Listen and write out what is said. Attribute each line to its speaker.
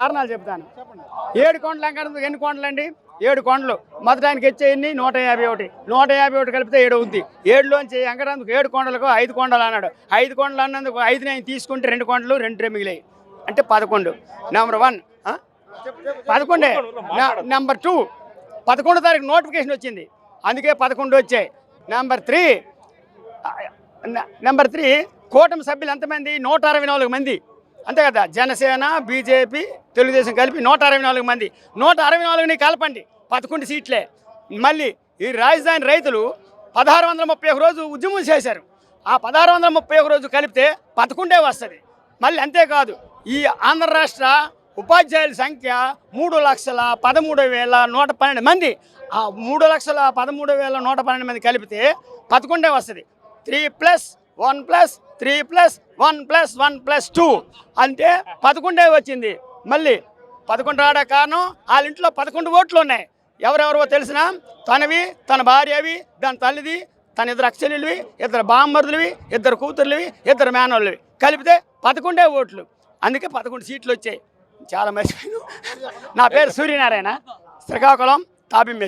Speaker 1: కారణాలు చెప్తాను ఏడు కొండలు వెంకటేశ్వర ఎన్ని కొండలు అండి ఏడు కొండలు మొదటానికి వచ్చేయన్ని నూట యాభై ఒకటి. నూట యాభై ఒకటి కలిపితే ఏడు ఉంది ఏడులోంచి వెంకటేశ్వరకు ఏడు కొండలకు ఐదు కొండలు అన్నాడు. ఐదు కొండలు అన్నందుకు ఐదు నేను తీసుకుంటే రెండు కొండలు రెండు మిగిలాయి. అంటే పదకొండు. నెంబర్ వన్ పదకొండే. నెంబర్ టూ పదకొండో తారీఖు నోటిఫికేషన్ వచ్చింది. అందుకే పదకొండు వచ్చాయి. నెంబర్ త్రీ నెంబర్ త్రీ కూటమి సభ్యులు ఎంతమంది? నూట అరవై నాలుగు మంది. అంతే కదా జనసేన బీజేపీ తెలుగుదేశం కలిపి నూట అరవై నాలుగు మంది. నూట అరవై నాలుగుని కలపండి పదకొండు సీట్లే. మళ్ళీ ఈ రాజధాని రైతులు పదహారు వందల ముప్పై ఒక రోజు ఉద్యమం చేశారు. ఆ పదహారు వందల ముప్పై ఒక రోజు కలిపితే పదకొండే వస్తుంది. మళ్ళీ అంతేకాదు ఈ ఆంధ్ర రాష్ట్ర ఉపాధ్యాయుల సంఖ్య మూడు లక్షల పదమూడు వేల నూట పన్నెండు మంది. ఆ మూడు లక్షల పదమూడు వేల నూట పన్నెండు మంది కలిపితే పదకొండే వస్తుంది. Three plus one plus three plus one plus one plus two. అంటే పదకొండే వచ్చింది. మళ్ళీ పదకొండు రావడా కారణం వాళ్ళ ఇంట్లో పదకొండు ఓట్లు ఉన్నాయి. ఎవరెవరో తెలిసిన తనవి తన భార్యవి దాని తల్లిది తన ఇద్దరు అక్షలువి ఇద్దరు బామ్మరులవి ఇద్దరు కూతుర్లువి ఇద్దరు మేనోళ్ళవి కలిపితే పదకొండే ఓట్లు. అందుకే పదకొండు సీట్లు వచ్చాయి. చాలా మర్చిపోయాను. నా పేరు సూర్యనారాయణ. శ్రీకాకుళం తాపిం